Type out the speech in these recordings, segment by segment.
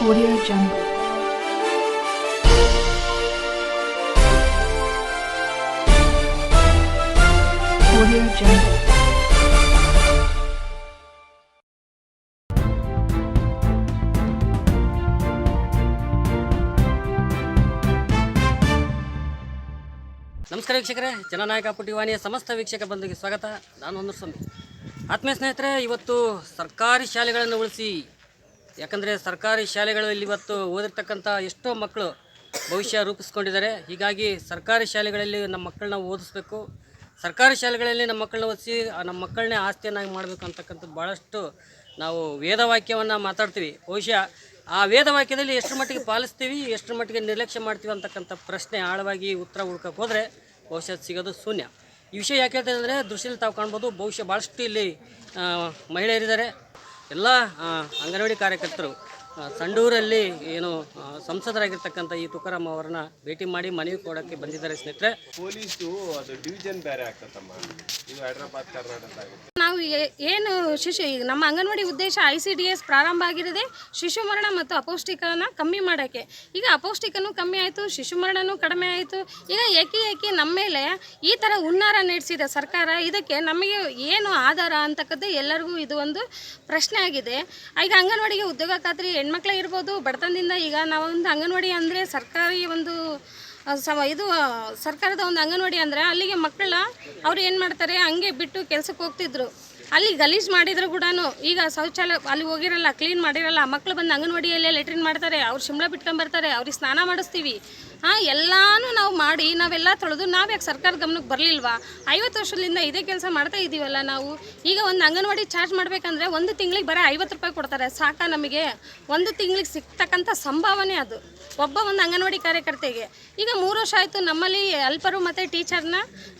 Audio Jungle. Audio Jungle. ನಮಸ್ಕಾರ ವೀಕ್ಷಕರೇ, ಜನನಾಯಕ ಪುಟಿವಾಣಿಯ ಸಮಸ್ತ ವೀಕ್ಷಕ ಬಂಧುಗೆ ಸ್ವಾಗತ ನಾನು ಒಂದು ಸ್ವಾಮಿ ಆತ್ಮೀಯ ಸ್ನೇಹಿತರೆ, ಇವತ್ತು ಸರ್ಕಾರಿ ಶಾಲೆಗಳನ್ನು ಉಳಿಸಿ ಯಾಕಂದರೆ ಸರ್ಕಾರಿ ಶಾಲೆಗಳಲ್ಲಿ ಇವತ್ತು ಓದಿರ್ತಕ್ಕಂಥ ಎಷ್ಟೋ ಮಕ್ಕಳು ಭವಿಷ್ಯ ರೂಪಿಸ್ಕೊಂಡಿದ್ದಾರೆ. ಹೀಗಾಗಿ ಸರ್ಕಾರಿ ಶಾಲೆಗಳಲ್ಲಿ ನಮ್ಮ ಮಕ್ಕಳನ್ನ ಓದಿಸ್ಬೇಕು. ಸರ್ಕಾರಿ ಶಾಲೆಗಳಲ್ಲಿ ನಮ್ಮ ಮಕ್ಕಳನ್ನ ಓದಿಸಿ ನಮ್ಮ ಮಕ್ಕಳನ್ನೇ ಆಸ್ತಿಯನ್ನಾಗಿ ಮಾಡಬೇಕು ಅಂತಕ್ಕಂಥದ್ದು ಭಾಳಷ್ಟು ನಾವು ವೇದವಾಕ್ಯವನ್ನು ಮಾತಾಡ್ತೀವಿ. ಬಹುಶಃ ಆ ವೇದವಾಕ್ಯದಲ್ಲಿ ಎಷ್ಟರ ಮಟ್ಟಿಗೆ ಪಾಲಿಸ್ತೀವಿ, ಎಷ್ಟರ ಮಟ್ಟಿಗೆ ನಿರ್ಲಕ್ಷ್ಯ ಮಾಡ್ತೀವಿ ಅಂತಕ್ಕಂಥ ಪ್ರಶ್ನೆ ಆಳವಾಗಿ ಉತ್ತರ ಹುಡ್ಕಕ್ಕೆ ಹೋದರೆ ಬಹುಶಃ ಸಿಗೋದು ಶೂನ್ಯ. ಈ ವಿಷಯ ಯಾಕೆ ಹೇಳ್ತಾ ದೃಶ್ಯದಲ್ಲಿ ತಾವು ಕಾಣ್ಬೋದು, ಬಹುಶಃ ಭಾಳಷ್ಟು ಇಲ್ಲಿ ಮಹಿಳೆಯರಿದ್ದಾರೆ. ಎಲ್ಲ ಅಂಗನವಾಡಿ ಕಾರ್ಯಕರ್ತರು ಸಂಡೂರಲ್ಲಿ ಏನು ಸಂಸದರಾಗಿರ್ತಕ್ಕಂಥ ಈ ತುಕಾರಾಮ್ ಅವರನ್ನ ಭೇಟಿ ಮಾಡಿ ಮನವಿ ಕೊಡೋಕ್ಕೆ ಬಂದಿದ್ದಾರೆ ಸ್ನೇಹಿತರೆ. ಪೊಲೀಸು ಅದು ಡಿವಿಷನ್ ಬೇರೆ ಆಗ್ತದಮ್ಮ. ಇದು ಹೈದ್ರಾಬಾದ್, ಕರ್ನಾಟಕ ಏನು ಶಿಶು, ಈಗ ನಮ್ಮ ಅಂಗನವಾಡಿ ಉದ್ದೇಶ ಐ ಸಿ ಡಿ ಎಸ್ ಪ್ರಾರಂಭ ಆಗಿರೋದೇ ಶಿಶು ಮರಣ ಮತ್ತು ಅಪೌಷ್ಟಿಕನ ಕಮ್ಮಿ ಮಾಡೋಕ್ಕೆ. ಈಗ ಅಪೌಷ್ಟಿಕನೂ ಕಮ್ಮಿ ಆಯಿತು, ಶಿಶು ಮರಣನೂ ಕಡಿಮೆ ಆಯಿತು. ಈಗ ಏಕಿ ಏಕಿ ನಮ್ಮ ಮೇಲೆ ಈ ಥರ ಹುನ್ನಾರ ನಡೆಸಿದೆ ಸರ್ಕಾರ? ಇದಕ್ಕೆ ನಮಗೆ ಏನು ಆಧಾರ ಅಂತಕ್ಕದ್ದು ಎಲ್ಲರಿಗೂ ಇದು ಒಂದು ಪ್ರಶ್ನೆ ಆಗಿದೆ. ಈಗ ಅಂಗನವಾಡಿಗೆ ಉದ್ಯೋಗ ಖಾತ್ರಿ ಹೆಣ್ಮಕ್ಳೇ ಇರ್ಬೋದು, ಬಡತನದಿಂದ ಈಗ ನಾವೊಂದು ಅಂಗನವಾಡಿ ಅಂದರೆ ಸರ್ಕಾರಿ ಒಂದು ಸವ ಇದು ಸರ್ಕಾರದ ಒಂದು ಅಂಗನವಾಡಿ ಅಂದರೆ ಅಲ್ಲಿಗೆ ಮಕ್ಕಳ, ಅವ್ರು ಏನು ಮಾಡ್ತಾರೆ? ಹಂಗೆ ಬಿಟ್ಟು ಕೆಲಸಕ್ಕೆ ಹೋಗ್ತಿದ್ರು. ಅಲ್ಲಿ ಗಲೀಜು ಮಾಡಿದ್ರು ಕೂಡ ಈಗ ಶೌಚಾಲಯ ಅಲ್ಲಿ ಹೋಗಿರಲ್ಲ ಕ್ಲೀನ್ ಮಾಡಿರಲ್ಲ, ಮಕ್ಳು ಬಂದು ಅಂಗನವಾಡಿಯಲ್ಲೇ ಲೆಟ್ರಿನ್ ಮಾಡ್ತಾರೆ, ಅವ್ರು ಶಿಮ್ಲ ಬಿಟ್ಕೊಂಬರ್ತಾರೆ ಅವ್ರಿಗೆ ಸ್ನಾನ ಮಾಡಿಸ್ತೀವಿ. ಹಾಂ, ಎಲ್ಲಾನು ನಾವು ಮಾಡಿ, ನಾವೆಲ್ಲ ತೊಳೆದು ನಾವು ಯಾಕೆ ಸರ್ಕಾರ ಗಮನಕ್ಕೆ ಬರಲಿಲ್ವಾ? ಐವತ್ತು ವರ್ಷದಿಂದ ಇದೇ ಕೆಲಸ ಮಾಡ್ತಾ ಇದ್ದೀವಲ್ಲ ನಾವು. ಈಗ ಒಂದು ಅಂಗನವಾಡಿ ಚಾರ್ಜ್ ಮಾಡಬೇಕಂದ್ರೆ ಒಂದು ತಿಂಗಳಿಗೆ ಬರೀ ಐವತ್ತು ರೂಪಾಯಿ ಕೊಡ್ತಾರೆ. ಸಾಕ ನಮಗೆ? ಒಂದು ತಿಂಗಳಿಗೆ ಸಿಗ್ತಕ್ಕಂಥ ಸಂಭಾವನೆ ಅದು. ಒಬ್ಬ ಒಂದು ಅಂಗನವಾಡಿ ಕಾರ್ಯಕರ್ತೆಗೆ. ಈಗ ಮೂರು ವರ್ಷ ಆಯಿತು ನಮ್ಮಲ್ಲಿ ಹೆಲ್ಪರು ಮತ್ತು ಟೀಚರ್ನ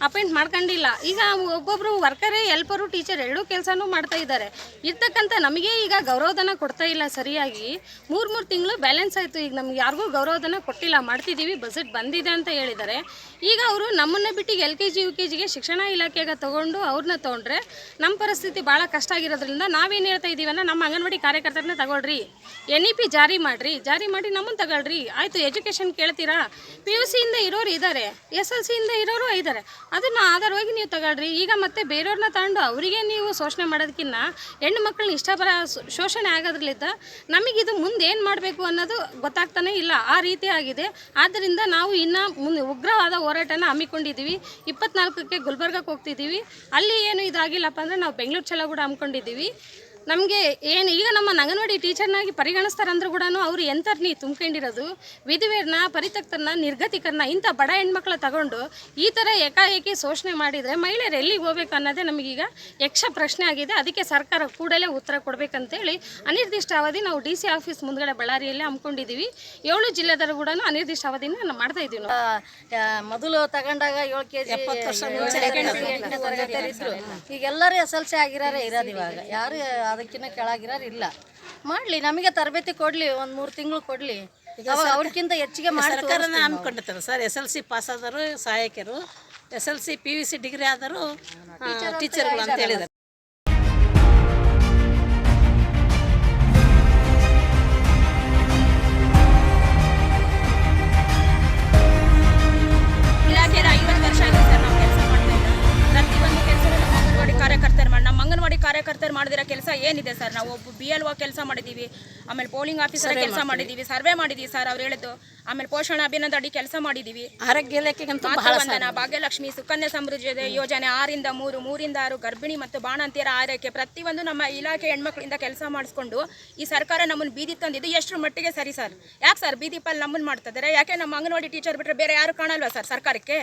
ಅಪಾಯಿಂಟ್ ಮಾಡ್ಕೊಂಡಿಲ್ಲ. ಈಗ ಒಬ್ಬೊಬ್ಬರು ವರ್ಕರೇ ಹೆಲ್ಪರು ಟೀಚರ್ ಎರಡೂ ಕೆಲಸನೂ ಮಾಡ್ತಾ ಇದ್ದಾರೆ. ಇರ್ತಕ್ಕಂಥ ನಮಗೆ ಈಗ ಗೌರವಧನ ಕೊಡ್ತಾ ಇಲ್ಲ ಸರಿಯಾಗಿ. ಮೂರು ಮೂರು ತಿಂಗಳು ಬ್ಯಾಲೆನ್ಸ್ ಆಯಿತು. ಈಗ ನಮ್ಗೆ ಯಾರಿಗೂ ಗೌರವಧನ ಕೊಟ್ಟಿಲ್ಲ. ಮಾಡ್ತಿದ್ದೀವಿ ಬಜೆಟ್ ಬಂದಿದೆ ಅಂತ ಹೇಳಿದ್ದಾರೆ. ಈಗ ಅವರು ನಮ್ಮನ್ನ ಬಿಟ್ಟು L K G, U K ಜಿಗೆ ಶಿಕ್ಷಣ ಇಲಾಖೆಗೆ ತೊಗೊಂಡು ಅವ್ರನ್ನ ತೊಗೊಂಡ್ರೆ ನಮ್ಮ ಪರಿಸ್ಥಿತಿ ಭಾಳ ಕಷ್ಟ ಆಗಿರೋದ್ರಿಂದ ನಾವೇನು ಹೇಳ್ತಾ ಇದ್ದೀವನ್ನ ನಮ್ಮ ಅಂಗನವಾಡಿ ಕಾರ್ಯಕರ್ತರನ್ನ ತಗೊಳ್ರಿ. ಎನ್ ಇ ಪಿ ಜಾರಿ ಮಾಡಿರಿ. ಜಾರಿ ಮಾಡಿ ನಮ್ಮನ್ನು ತಗೊಳ್ರಿ. ಆಯಿತು, ಎಜುಕೇಷನ್ ಕೇಳ್ತೀರಾ? ಪಿ ಯು ಸಿಯಿಂದ ಇರೋರು ಇದ್ದಾರೆ. ಎಸ್ ಎಲ್ ಸಿಯಿಂದ ಇರೋರು ಇದ್ದಾರೆ. ಅದನ್ನು ಆಧಾರವಾಗಿ ನೀವು ತಗೊಳ್ರಿ. ಈಗ ಮತ್ತೆ ಬೇರೆಯವ್ರನ್ನ ತಗೊಂಡು ಅವರಿಗೆ ನೀವು ಶೋಷಣೆ ಮಾಡೋದಕ್ಕಿಂತ ಹೆಣ್ಣು ಮಕ್ಕಳನ್ನ ಇಷ್ಟಪರ ಶೋ- ಶೋಷಣೆ ಆಗೋದ್ರಲ್ಲಿದ್ದ ನಮಗಿದು ಮುಂದೆ ಏನು ಮಾಡಬೇಕು ಅನ್ನೋದು ಗೊತ್ತಾಗ್ತಾನೆ ಇಲ್ಲ. ಆ ರೀತಿ ಆಗಿದೆ. ಆದ್ದರಿಂದ ನಾವು ಇನ್ನು ಮುಂದೆ ಉಗ್ರವಾದ ಹೋರಾಟನ ಹಮ್ಮಿಕೊಂಡಿದ್ದೀವಿ. ಇಪ್ಪತ್ನಾಲ್ಕಕ್ಕೆ ಗುಲ್ಬರ್ಗಕ್ಕೆ ಹೋಗ್ತಿದ್ದೀವಿ. ಅಲ್ಲಿ ಏನು ಇದಾಗಿಲ್ಲಪ್ಪ ಅಂದರೆ ನಾವು ಬೆಂಗಳೂರು ಕೂಡ ಹಮ್ಮಿಕೊಂಡಿದ್ದೀವಿ. ನಮಗೆ ಏನು ಈಗ ನಮ್ಮ ನಂಗನವಾಡಿ ಟೀಚರ್ನಾಗಿ ಪರಿಗಣಿಸ್ತಾರಂದ್ರೂ ಕೂಡ ಅವರು ಎಂಥರ್ನಿ ತುಂಬ್ಕೊಂಡಿರೋದು? ವಿಧವೆಯರನ್ನ ಪರಿತಕ್ತರನ್ನ ನಿರ್ಗತಿಕರನ್ನ ಇಂಥ ಬಡ ಹೆಣ್ಮಕ್ಳ ತಗೊಂಡು ಈ ಥರ ಏಕಾಏಕಿ ಶೋಷಣೆ ಮಾಡಿದರೆ ಮಹಿಳೆಯರು ಎಲ್ಲಿಗೆ ಹೋಗ್ಬೇಕು ಅನ್ನೋದೇ ನಮಗೀಗ ಯಕ್ಷ ಪ್ರಶ್ನೆ ಆಗಿದೆ. ಅದಕ್ಕೆ ಸರ್ಕಾರ ಕೂಡಲೇ ಉತ್ತರ ಕೊಡಬೇಕಂತೇಳಿ ಅನಿರ್ದಿಷ್ಟ ಅವಧಿ ನಾವು ಡಿ ಸಿ ಆಫೀಸ್ ಮುಂದ್ಗಡೆ ಬಳ್ಳಾರಿಯಲ್ಲಿ ಹಮ್ಮಿಕೊಂಡಿದ್ದೀವಿ ಏಳು ಜಿಲ್ಲೆದರು ಕೂಡ ಅನಿರ್ದಿಷ್ಟ ಅವಧಿನ ನಾವು ಮಾಡ್ತಾ ಇದ್ದೀವಿ ನಾವು. ಮೊದಲು ತಗೊಂಡಾಗ ಏಳು ಕೆ ಜಿ ಇದ್ರು. ಈಗ ಎಲ್ಲರೂ ಎಸ್ ಎಲ್ ಸಿ ಆಗಿರೋ ಇರೋದು ಇವಾಗ. ಯಾರು ಅದಕ್ಕಿಂತ ಕೆಳಗಿರೋರು ಇಲ್ಲ. ಮಾಡಲಿ ನಮಗೆ ತರಬೇತಿ ಕೊಡಲಿ ಒಂದು ಮೂರು ತಿಂಗಳು ಕೊಡಲಿ. ಅವಾಗ ಅವ್ರಿಗಿಂತ ಹೆಚ್ಚಿಗೆ ಮಾಡಿ ಸರ್ಕಾರನ ಹಮ್ಮಿಕೊಂಡಿರ್ತಾರೆ sir S L C pass ಆದರು ಸಹಾಯಕರು S L C P U C degree ಆದರೂ ಟೀಚರ್ಗಳು ಅಂತ ಹೇಳಿದ್ದಾರೆ. ಕಾರ್ಯಕರ್ತರು ಮಾಡಿ ನಮ್ಮ ಅಂಗನವಾಡಿ ಕಾರ್ಯಕರ್ತರು ಮಾಡಿದಿರೋ ಕೆಲಸ ಏನಿದೆ ಸರ್? ನಾವು ಒಬ್ಬ ಬಿ ಎಲ್ ಒ ಕೆಲಸ ಮಾಡಿದ್ದೀವಿ ಆಮೇಲೆ ಪೋಲಿಂಗ್ ಆಫೀಸರ್ ಕೆಲಸ ಮಾಡಿದ್ದೀವಿ ಸರ್ವೆ ಮಾಡಿದ್ದೀವಿ ಸರ್ ಅವ್ರು ಹೇಳಿದ್ದು. ಆಮೇಲೆ ಪೋಷಣ ಅಭಿಯಾನದ ಅಡಿ ಕೆಲಸ ಮಾಡಿದ್ದೀವಿ. ಆರೋಗ್ಯ ಇಲಾಖೆಗೆ ಭಾಗ್ಯಲಕ್ಷ್ಮಿ ಸುಕನ್ಯಾ ಸಮೃದ್ಧಿ ಯೋಜನೆ ಆರಿಂದ ಮೂರು ಮೂರಿಂದ ಆರು ಗರ್ಭಿಣಿ ಮತ್ತು ಬಾಣಂತಿಯರ ಆರೈಕೆ ಪ್ರತಿಯೊಂದು ನಮ್ಮ ಇಲಾಖೆ ಹೆಣ್ಮಕ್ಳಿಂದ ಕೆಲಸ ಮಾಡಿಸ್ಕೊಂಡು ಈ ಸರ್ಕಾರ ನಮ್ಮನ್ನು ಬೀದಿ ತಂದಿದ್ದು ಎಷ್ಟರ ಮಟ್ಟಿಗೆ ಸರಿ ಸರ್? ಯಾಕೆ ಸರ್ ಬೀದಿ ಪಾಲ್ ನಮ್ಮನ್ನು ಮಾಡ್ತಿದ್ದಾರೆ ಯಾಕೆ ನಮ್ಮ ಅಂಗನವಾಡಿ ಟೀಚರ್ ಬಿಟ್ಟರೆ ಬೇರೆ ಯಾರು ಕಾಣಲ್ವಾ ಸರ್ ಸರ್ಕಾರಕ್ಕೆ?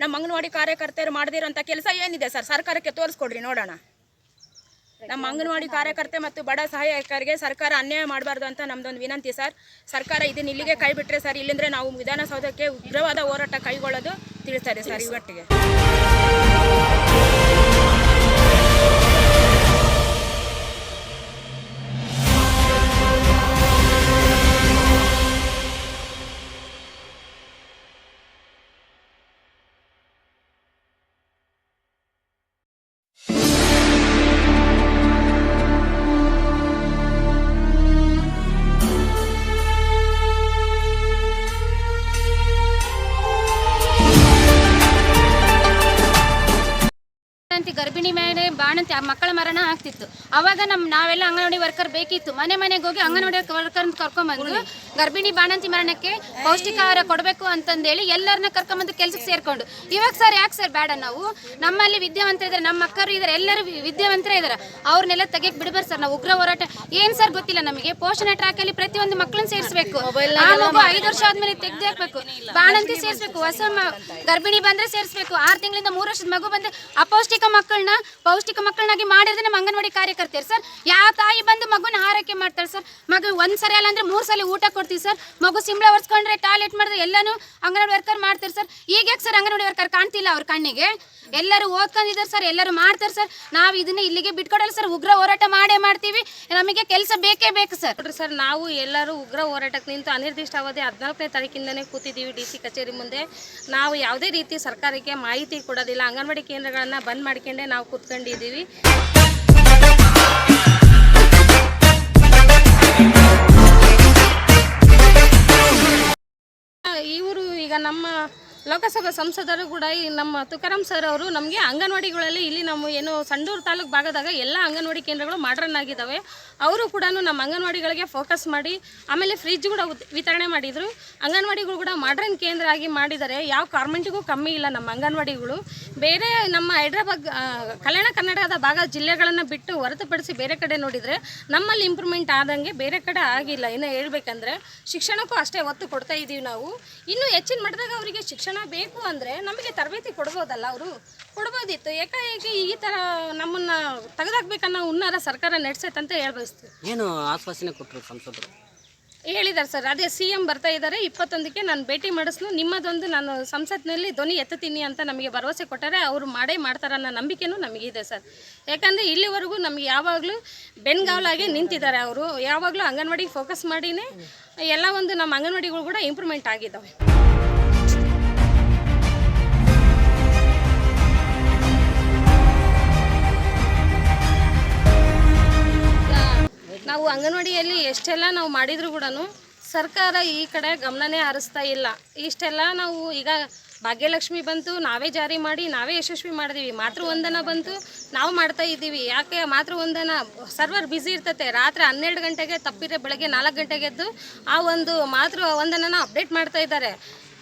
ನಮ್ಮ ಅಂಗನವಾಡಿ ಕಾರ್ಯಕರ್ತೆಯರು ಮಾಡದಿರೋಂಥ ಕೆಲಸ ಏನಿದೆ ಸರ್? ಸರ್ಕಾರಕ್ಕೆ ತೋರಿಸ್ಕೊಡ್ರಿ, ನೋಡೋಣ. ನಮ್ಮ ಅಂಗನವಾಡಿ ಕಾರ್ಯಕರ್ತೆ ಮತ್ತು ಬಡ ಸಹಾಯಕರಿಗೆ ಸರ್ಕಾರ ಅನ್ಯಾಯ ಮಾಡಬಾರ್ದು ಅಂತ ನಮ್ದೊಂದು ವಿನಂತಿ ಸರ್. ಸರ್ಕಾರ ಇದನ್ನ ಇಲ್ಲಿಗೆ ಕೈ ಬಿಟ್ಟರೆ ಸರ್, ಇಲ್ಲಿಂದ್ರೆ ನಾವು ವಿಧಾನಸೌಧಕ್ಕೆ ಉಗ್ರವಾದ ಹೋರಾಟ ಕೈಗೊಳ್ಳೋದು ತಿಳಿಸ್ತಾರೆ ಸರ್ ಇವತ್ತಿಗೆ ರೀತಿ ಗರ್ಭಿಣಿ ಮೇಲೆ ಬಾಣಂತಿ ಆ ಮಕ್ಕಳ ಮರಣ ಆಗ್ತಿತ್ತು. ಅವಾಗ ನಮ್ಮ ನಾವೆಲ್ಲ ಅಂಗನವಾಡಿ ವರ್ಕರ್ ಬೇಕಿತ್ತು. ಮನೆ ಮನೆಗೆ ಹೋಗಿ ಅಂಗನವಾಡಿ ವರ್ಕರ್ ಕರ್ಕೊಂಬಂದು ಗರ್ಭಿಣಿ ಬಾಣಂತಿ ಮರಣಕ್ಕೆ ಪೌಷ್ಟಿಕ ಆಹಾರ ಕೊಡಬೇಕು ಅಂತಂದೇಳಿ ಎಲ್ಲರನ್ನ ಕರ್ಕೊಂಬಂದು ಕೆಲ್ಸಕ್ಕೆ ಸೇರ್ಕೊಂಡು. ಇವಾಗ ಸರ್ ಯಾಕೆ ಸರ್ ಬೇಡ ನಾವು? ನಮ್ಮಲ್ಲಿ ವಿದ್ಯಾವಂತರು ಇದ್ದಾರೆ ನಮ್ಮ ಮಕ್ಕಳು ಇದ್ದಾರೆ ಎಲ್ಲರೂ ವಿದ್ಯಾವಂತರ ವಿದ್ಯಾವಂತರೇ ಇದ್ದಾರೆ ಅವ್ರನ್ನೆಲ್ಲ ತೆಗೆಯಕ್ಕೆ ಬಿಡಬಾರ್ದು ಸರ್ ನಾವು ಉಗ್ರ ಹೋರಾಟ ಏನ್ ಸರ್ ಗೊತ್ತಿಲ್ಲ ನಮಗೆ. ಪೋಷಣೆ ಟ್ರ್ಯಾಕಲ್ಲಿ ಪ್ರತಿಯೊಂದು ಮಕ್ಕಳನ್ನ ಸೇರಿಸಬೇಕು. ಆ ಮಗು ಐದು ವರ್ಷ ಆದ್ಮೇಲೆ ತೆಗ್ದು ಹಾಕ್ಬೇಕು. ಬಾಣಂತಿ ಸೇರಿಸಬೇಕು. ಹೊಸ ಗರ್ಭಿಣಿ ಬಂದ್ರೆ ಸೇರಿಸಬೇಕು. ಆರು ತಿಂಗಳಿಂದ ಮೂರು ವರ್ಷದ ಮಗು ಬಂದ್ರೆ ಅಪೌಷ್ಟಿಕ ಮಕ್ಕಳನ್ನ, ಪೌಷ್ಟಿಕ ಮಕ್ಕಳನ್ನಾಗಿ ಮಾಡಿದ್ರೆ ನಮ್ಮ ಅಂಗನವಾಡಿ ಕಾರ್ಯಕರ್ತೆಯರು ಸರ್. ಯಾವ ತಾಯಿ ಬಂದು ಮಗುನ ಆರೈಕೆ ಮಾಡ್ತಾರೆ ಸರ್? ಮಗು ಒಂದ್ ಸರಿ ಅಲ್ಲ ಅಂದ್ರೆ ಮೂರ್ ಸಲ ಊಟ ಕೊಡ್ತೀವಿ ಸರ್. ಮಗು ಸಿಂಬಳ ಒರೆಸ್ಕೊಂಡ್ರೆ ಟಾಯ್ಲೆಟ್ ಮಾಡಿದ್ರೆ ಎಲ್ಲಾನು ಅಂಗನವಾಡಿ ವರ್ಕರ್ ಮಾಡ್ತಾರೆ ಸರ್. ಈಗ ಯಾಕೆ ಸರ್ ಅಂಗನವಾಡಿ ವರ್ಕರ್ ಕಾಣ್ತಿಲ್ಲ ಅವ್ರ ಕಣ್ಣಿಗೆ? ಎಲ್ಲರೂ ಓದ್ಕೊಂಡಿದ್ದಾರೆ ಸರ್, ಎಲ್ಲರೂ ಮಾಡ್ತಾರೆ ಸರ್. ನಾವು ಇದನ್ನ ಇಲ್ಲಿಗೆ ಬಿಟ್ಕೊಡಲ್ಲ ಸರ್. ಉಗ್ರ ಹೋರಾಟ ಮಾಡೇ ಮಾಡ್ತೀವಿ. ನಮಗೆ ಕೆಲಸ ಬೇಕೇ ಬೇಕು ಸರ್. ನೋಡ್ರಿ ಸರ್, ನಾವು ಎಲ್ಲರೂ ಉಗ್ರ ಹೋರಾಟಕ್ಕೆ ನಿಂತು ಅನಿರ್ದಿಷ್ಟ ಅವಧಿ ಹದಿನಾಲ್ಕನೇ ತಾರೀಕಿಂದನೇ ಕೂತಿದ್ದೀವಿ ಡಿ ಸಿ ಕಚೇರಿ ಮುಂದೆ. ನಾವು ಯಾವುದೇ ರೀತಿ ಸರ್ಕಾರಕ್ಕೆ ಮಾಹಿತಿ ಕೊಡೋದಿಲ್ಲ. ಅಂಗನವಾಡಿ ಕೇಂದ್ರಗಳನ್ನು ಬಂದ್ ಮಾಡ್ಕೊಂಡೇ ನಾವು ಕೂತ್ಕೊಂಡಿದ್ದೀವಿ. ಲೋಕಸಭಾ ಸಂಸದರು ಕೂಡ ಈ ನಮ್ಮ ತುಕಾರಾಮ್ ಸರ್ ಅವರು ನಮಗೆ ಅಂಗನವಾಡಿಗಳಲ್ಲಿ ಇಲ್ಲಿ ನಮ್ಮ ಏನು ಸಂಡೂರು ತಾಲೂಕು ಭಾಗದಾಗ ಎಲ್ಲ ಅಂಗನವಾಡಿ ಕೇಂದ್ರಗಳು ಮಾಡ್ರನ್ ಆಗಿದ್ದಾವೆ ಅವರು ಕೂಡ ನಮ್ಮ ಅಂಗನವಾಡಿಗಳಿಗೆ ಫೋಕಸ್ ಮಾಡಿ, ಆಮೇಲೆ ಫ್ರಿಜ್ ಕೂಡ ವಿತರಣೆ ಮಾಡಿದರು. ಅಂಗನವಾಡಿಗಳು ಕೂಡ ಮಾಡ್ರನ್ ಕೇಂದ್ರ ಆಗಿ ಮಾಡಿದ್ದಾರೆ ಯಾವ ಕಾರ್ಮೆಂಟಿಗೂ ಕಮ್ಮಿ ಇಲ್ಲ ನಮ್ಮ ಅಂಗನವಾಡಿಗಳು. ಬೇರೆ ನಮ್ಮ ಹೈದ್ರಾಬಾದ್ ಕಲ್ಯಾಣ ಕರ್ನಾಟಕದ ಭಾಗ ಜಿಲ್ಲೆಗಳನ್ನು ಬಿಟ್ಟು ಹೊರತುಪಡಿಸಿ ಬೇರೆ ಕಡೆ ನೋಡಿದರೆ ನಮ್ಮಲ್ಲಿ ಇಂಪ್ರೂವ್ಮೆಂಟ್ ಆದಂಗೆ ಬೇರೆ ಕಡೆ ಆಗಿಲ್ಲ. ಇನ್ನು ಹೇಳ್ಬೇಕಂದ್ರೆ ಶಿಕ್ಷಣಕ್ಕೂ ಅಷ್ಟೇ ಒತ್ತು ಕೊಡ್ತಾ ಇದ್ದೀವಿ ನಾವು. ಇನ್ನೂ ಹೆಚ್ಚಿನ ಮಟ್ಟದಾಗ ಅವರಿಗೆ ಶಿಕ್ಷಣ ಬೇಕು ಅಂದರೆ ನಮಗೆ ತರಬೇತಿ ಕೊಡ್ಬೋದಲ್ಲ ಅವರು? ಕೊಡ್ಬೋದಿತ್ತು. ಏಕಾಏಕಿ ಈ ಥರ ನಮ್ಮನ್ನು ತೆಗೆದಾಕ್ಬೇಕನ್ನೋ ಹುನ್ನಾರ ಸರ್ಕಾರ ನಡೆಸೈತಂತ ಅಂತ ಹೇಳ್ಬಯಸ್ತೀವಿ. ಏನು ಆಶ್ವಾಸನೆ ಕೊಟ್ಟರು ಸಂಸದರು? ಹೇಳಿದ್ದಾರೆ ಸರ್. ಅದೇ ಸಿ ಎಂ ಬರ್ತಾ ಇದ್ದಾರೆ. ಇಪ್ಪತ್ತೊಂದಕ್ಕೆ ನಾನು ಭೇಟಿ ಮಾಡಿಸ್ಲು. ನಿಮ್ಮದೊಂದು ನಾನು ಸಂಸತ್ನಲ್ಲಿ ಧ್ವನಿ ಎತ್ತುತ್ತೀನಿ ಅಂತ ನಮಗೆ ಭರವಸೆ ಕೊಟ್ಟರೆ ಅವರು ಮಾಡೇ ಮಾಡ್ತಾರೆ ಅನ್ನೋ ನಂಬಿಕೆನೂ ನಮಗಿದೆ ಸರ್. ಯಾಕಂದರೆ ಇಲ್ಲಿವರೆಗೂ ನಮಗೆ ಯಾವಾಗಲೂ ಬೆನ್ಗಾವಲಾಗೆ ನಿಂತಿದ್ದಾರೆ ಅವರು. ಯಾವಾಗಲೂ ಅಂಗನವಾಡಿಗೆ ಫೋಕಸ್ ಮಾಡಿನೇ ಎಲ್ಲ ಒಂದು ನಮ್ಮ ಅಂಗನವಾಡಿಗಳು ಕೂಡ ಇಂಪ್ರೂವ್ಮೆಂಟ್ ಆಗಿದ್ದಾವೆ. ಅಂಗನವಾಡಿಯಲ್ಲಿ ಎಷ್ಟೆಲ್ಲ ನಾವು ಮಾಡಿದ್ರು ಕೂಡ ಸರ್ಕಾರ ಈ ಕಡೆ ಗಮನನೇ ಹರಿಸ್ತಾ ಇಲ್ಲ. ಇಷ್ಟೆಲ್ಲ ನಾವು ಈಗ ಭಾಗ್ಯಲಕ್ಷ್ಮಿ ಬಂತು, ನಾವೇ ಜಾರಿ ಮಾಡಿ, ನಾವೇ ಯಶಸ್ವಿ ಮಾಡಿದೀವಿ. ಮಾತೃವಂದನ ಬಂತು, ನಾವು ಮಾಡ್ತಾ ಇದ್ದೀವಿ. ಯಾಕೆ ಮಾತೃವಂದನ ಸರ್ವರ್ ಬ್ಯುಸಿ ಇರ್ತತೆ. ರಾತ್ರಿ ಹನ್ನೆರಡು ಗಂಟೆಗೆ ತಪ್ಪಿದ್ರೆ ಬೆಳಗ್ಗೆ ನಾಲ್ಕು ಗಂಟೆಗೆ ಎದ್ದು ಆ ಒಂದು ಮಾತೃ ವಂದನನ ಅಪ್ಡೇಟ್ ಮಾಡ್ತಾ ಇದ್ದಾರೆ.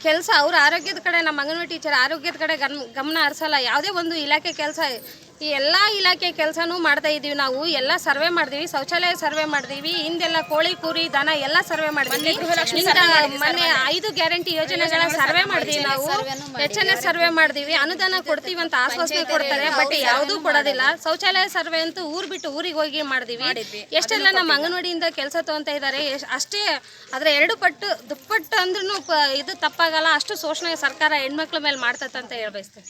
ಕೆಲಸ ಅವ್ರ ಆರೋಗ್ಯದ ಕಡೆ, ನಮ್ಮ ಅಂಗನವಾಡಿ ಟೀಚರ್ ಆರೋಗ್ಯದ ಕಡೆ ಗಮ್, ಗಮನ ಹರಿಸಲ್ಲ. ಯಾವುದೇ ಒಂದು ಇಲಾಖೆ ಕೆಲಸ ಈ ಎಲ್ಲ ಇಲಾಖೆ ಕೆಲಸನೂ ಮಾಡ್ತಾ ಇದ್ದೀವಿ ನಾವು ಎಲ್ಲ ಸರ್ವೆ ಮಾಡಿದೀವಿ ಶೌಚಾಲಯ ಸರ್ವೆ ಮಾಡಿದೀವಿ ಹಿಂದೆಲ್ಲ ಕೋಳಿ ಕುರಿ ದನ ಎಲ್ಲ ಸರ್ವೆ ಮಾಡಿದೀವಿ. ಮೊನ್ನೆ ಐದು ಗ್ಯಾರಂಟಿ ಯೋಜನೆಗಳ ಸರ್ವೆ ಮಾಡಿದೀವಿ ನಾವು. ಎಚ್ ಎನ್ ಎಸ್ ಸರ್ವೆ ಮಾಡಿದೀವಿ. ಅನುದಾನ ಕೊಡ್ತೀವಿ ಅಂತ ಆಶ್ವಾಸನೆ ಕೊಡ್ತಾರೆ ಬಟ್ ಯಾವುದೂ ಕೊಡೋದಿಲ್ಲ. ಶೌಚಾಲಯ ಸರ್ವೆ ಅಂತೂ ಊರ್ ಬಿಟ್ಟು ಊರಿಗೆ ಹೋಗಿ ಮಾಡಿದೀವಿ. ಎಷ್ಟೆಲ್ಲ ನಮ್ಮ ಅಂಗನವಾಡಿಯಿಂದ ಕೆಲಸ ತಗೊಂತ ಇದ್ದಾರೆ ಅಷ್ಟೇ ಅದರ ಎರಡು ಪಟ್ಟು ದುಪ್ಪಟ್ಟು ಅಂದ್ರೂ ಇದು ತಪ್ಪಾಗಲ್ಲ. ಅಷ್ಟು ಶೋಷಣೆ ಸರ್ಕಾರ ಹೆಣ್ಮಕ್ಳ ಮೇಲೆ ಮಾಡ್ತತ್ತಂತ ಅಂತ ಹೇಳ್ಬಯಸ್ತೇನೆ